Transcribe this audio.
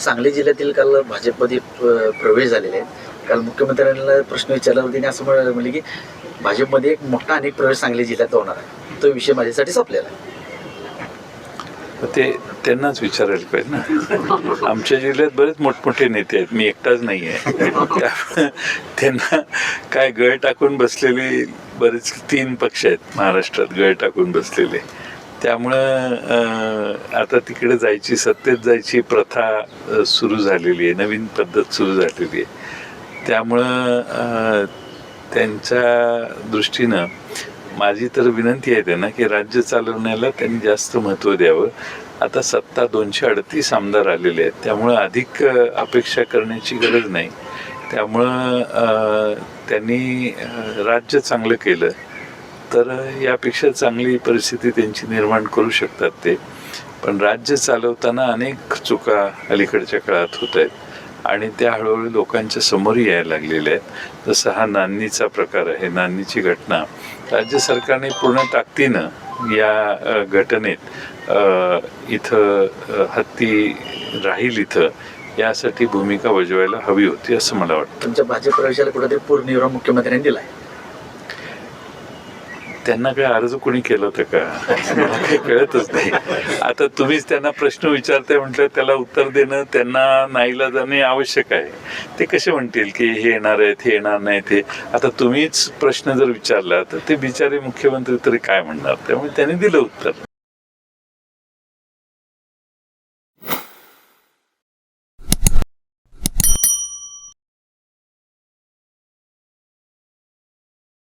सांगली जिल्ह्यातील काल भाजपमध्ये प्रवेश झालेले आहेत. काल मुख्यमंत्र्यांना प्रश्न विचारल्यावर त्यांनी असं म्हण- की भाजपमध्ये एक मोठा अनेक प्रवेश सांगली जिल्ह्यात होणार आहे. तो विषय माझ्यासाठी संपलेला आहे. ते त्यांनाच विचारायला पाहिजे ना. आमच्या जिल्ह्यात बरेच मोठमोठे नेते आहेत. मी एकटाच नाही आहे. त्यांना काय गळ टाकून बसलेले बरेच तीन पक्ष आहेत महाराष्ट्रात गळ टाकून बसलेले. त्यामुळं आता तिकडे जायची सत्तेत जायची प्रथा सुरू झालेली आहे. नवीन पद्धत सुरू झालेली आहे. त्यामुळं त्यांच्या दृष्टीनं माझी तर विनंती आहे त्यांना की राज्य चालवण्याला त्यांनी जास्त महत्त्व द्यावं. आता सत्ता दोनशे अडतीस आमदार आलेले आहेत. त्यामुळं अधिक अपेक्षा करण्याची गरज नाही. त्यामुळं त्यांनी राज्य चांगलं केलं. तर यापेक्षा चांगली परिस्थिती त्यांची निर्माण करू शकतात ते. पण राज्य चालवताना अनेक चुका अलीकडच्या काळात होत आहेत आणि त्या हळूहळू लोकांच्या समोर यायला लागलेल्या आहेत. जसं हा नान्नीचा प्रकार आहे नान्नीची घटना. राज्य सरकारने पूर्ण ताकदीनं या घटनेत इथं हत्ती राहील इथं यासाठी भूमिका बजवायला हवी होती असं मला वाटतं. तुमच्या भाजप प्रवेशाला कुठेतरी पूर्णविराम मुख्यमंत्र्यांनी दिला आहे त्यांना काय अर्ज कोणी केलं होतं का? मला काही कळतच नाही. आता तुम्हीच त्यांना प्रश्न विचारताय म्हटलं त्याला उत्तर देणं त्यांना नाहीला जाणे आवश्यक आहे. ते कसे म्हणतील की हे येणार आहेत हे येणार नाही ते आता तुम्हीच प्रश्न जर विचारला तर ते बिचारे मुख्यमंत्री तरी काय म्हणणार? त्यामुळे त्यांनी दिलं उत्तर.